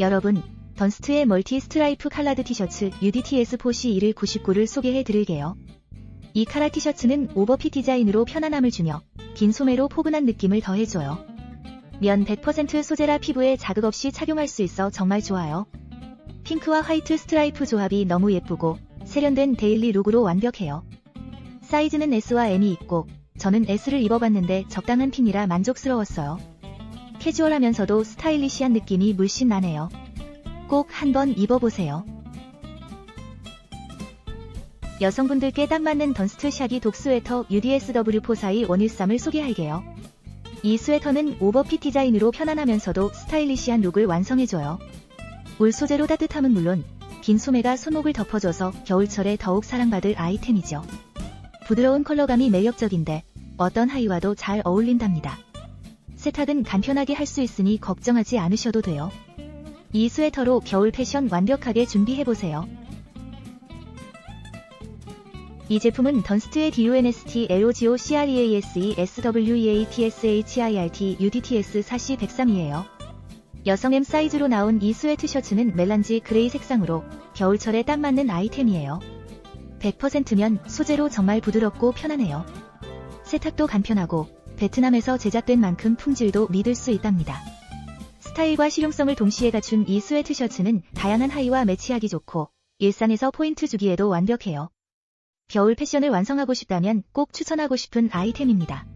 여러분, 던스트의 멀티 스트라이프 칼라드 티셔츠 UDTS 포시 1을 99를 소개해 드릴게요. 이 카라 티셔츠는 오버핏 디자인으로 편안함을 주며 긴 소매로 포근한 느낌을 더해줘요. 면 100% 소재라 피부에 자극 없이 착용할 수 있어 정말 좋아요. 핑크와 화이트 스트라이프 조합이 너무 예쁘고 세련된 데일리 룩으로 완벽해요. 사이즈는 S와 M이 있고 저는 S를 입어봤는데 적당한 핀이라 만족스러웠어요. 캐주얼하면서도 스타일리시한 느낌이 물씬 나네요. 꼭 한번 입어보세요. 여성분들께 딱 맞는 던스트 샤기 독 스웨터 UDSW442 113을 소개할게요. 이 스웨터는 오버핏 디자인으로 편안하면서도 스타일리시한 룩을 완성해줘요. 울 소재로 따뜻함은 물론 긴 소매가 손목을 덮어줘서 겨울철에 더욱 사랑받을 아이템이죠. 부드러운 컬러감이 매력적인데 어떤 하의와도 잘 어울린답니다. 세탁은 간편하게 할 수 있으니 걱정하지 않으셔도 돼요. 이 스웨터로 겨울 패션 완벽하게 준비해보세요. 이 제품은 던스트의 DUNST LOGO CREASE SWEATSHIRT UDTS 4C 103이에요. 여성 M 사이즈로 나온 이 스웨트 셔츠는 멜란지 그레이 색상으로 겨울철에 딱 맞는 아이템이에요. 100%면 소재로 정말 부드럽고 편하네요. 세탁도 간편하고 베트남에서 제작된 만큼 품질도 믿을 수 있답니다. 스타일과 실용성을 동시에 갖춘 이 스웨트 셔츠는 다양한 하의와 매치하기 좋고 일산에서 포인트 주기에도 완벽해요. 겨울 패션을 완성하고 싶다면 꼭 추천하고 싶은 아이템입니다.